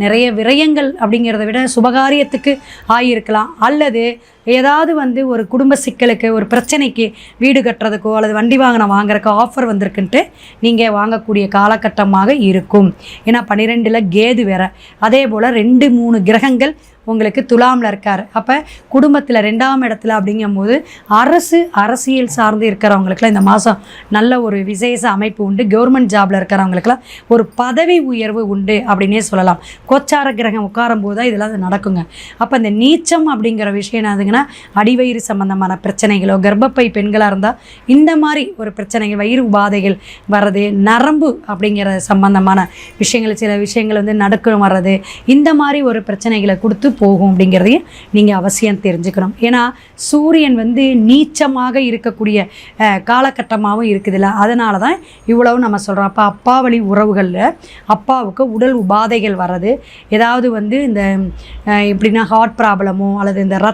நிறைய விரயங்கள் அப்படிங்கிறத விட சுபகாரியத்துக்கு ஆகியிருக்கலாம் அல்லது ஏதாவது வந்து ஒரு குடும்ப சிக்கலுக்கு ஒரு பிரச்சனைக்கு வீடு கட்டுறதுக்கோ அல்லது வண்டி வாகனம் வாங்குறக்கோ ஆஃபர் வந்திருக்குன்ட்டு நீங்கள் வாங்கக்கூடிய காலகட்டமாக இருக்கும். ஏன்னா பன்னிரெண்டில் கேது வேற. அதே போல் ரெண்டு மூணு கிரகங்கள் உங்களுக்கு துலாமில் இருக்கார். அப்போ குடும்பத்தில் ரெண்டாம் இடத்துல அப்படிங்கும்போது அரசு அரசியல் சார்ந்து இருக்கிறவங்களுக்குலாம் இந்த மாதம் நல்ல ஒரு விசேஷ அமைப்பு உண்டு. கவர்மெண்ட் ஜாபில் இருக்கிறவங்களுக்குலாம் ஒரு பதவி உயர்வு உண்டு அப்படின்னே சொல்லலாம். கோச்சார கிரகம் உட்காரும் போது தான் இதெல்லாம் நடக்குங்க. அப்போ இந்த நீச்சம் அப்படிங்கிற விஷயம் என்னதுங்கன்னா அடிவயிறு சம்பந்தமான பிரச்சனைகளோ கர்ப்பப்பை பெண்களாக இருந்தால் இந்த மாதிரி ஒரு பிரச்சனைகள் வயிறு உபாதைகள் வர்றது நரம்பு அப்படிங்கிற சம்பந்தமான விஷயங்கள் சில விஷயங்கள் வந்து நடுக்கம் வர்றது இந்த மாதிரி ஒரு பிரச்சனைகளை கொடுத்து போகும் அப்படிங்கிறதையும் நீங்கள் அவசியம் தெரிஞ்சுக்கணும். ஏன்னா சூரியன் வந்து நீச்சமாக இருக்கக்கூடிய காலகட்டமாகவும் இருக்குதுல்ல. அதனால தான் இவ்வளவு நம்ம சொல்கிறோம் அப்போ அப்பா வழி உறவுகளில் அப்பாவுக்கு உடல் உபாதைகள் வர்றது. ஏதாவது வந்து இந்த எப்படின்னா ஹார்ட் ப்ராப்ளமோ அல்லது இந்த ரத்த